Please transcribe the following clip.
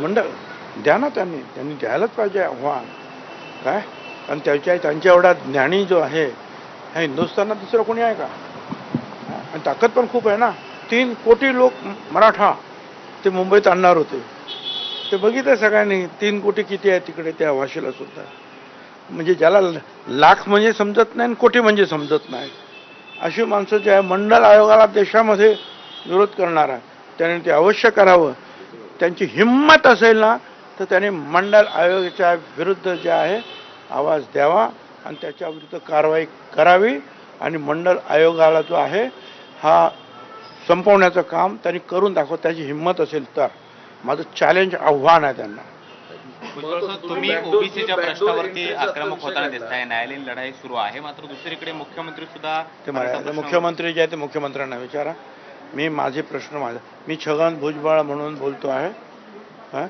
मंडळ द्या ना त्यांनी. त्यांनी द्यायलाच पाहिजे आव्हान. काय? कारण त्याच्या त्यांच्या एवढा ज्ञानी जो आहे ह्या हिंदुस्थानात दुसरं कोणी आहे का? आणि ताकद पण खूप आहे ना. तीन कोटी लोक मराठा ते मुंबईत आणणार होते. ते बघितलं सगळ्यांनी तीन कोटी किती आहे तिकडे त्या भाषेला सुद्धा. म्हणजे ज्याला लाख म्हणजे समजत नाही आणि कोटी म्हणजे समजत नाही. अशी माणसं जे आहे मंडल आयोगाला देशामध्ये विरोध करणार आहे त्याने ते अवश्य करावं. त्यांची हिंमत असेल ना तर त्यांनी मंडल आयोगाच्या विरुद्ध जे आहे आवाज द्यावा आणि त्याच्या विरुद्ध कारवाई करावी. आणि मंडल आयोगाला जो आहे हा संपवण्याचं काम त्यांनी करून दाखव त्याची हिंमत असेल तर. माझं चॅलेंज आव्हान आहे त्यांना. तुम्ही ओबीसीच्या प्रश्नावरती आक्रमक होताना दिसताय न्यायालयीन लढाई सुरू आहे. मात्र दुसरीकडे मुख्यमंत्री सुद्धा मुख्यमंत्री जे आहे ते मुख्यमंत्र्यांना विचारा. मी माझे प्रश्न माझा मी छगन भुजबळ म्हणून बोलतो आहे. हां?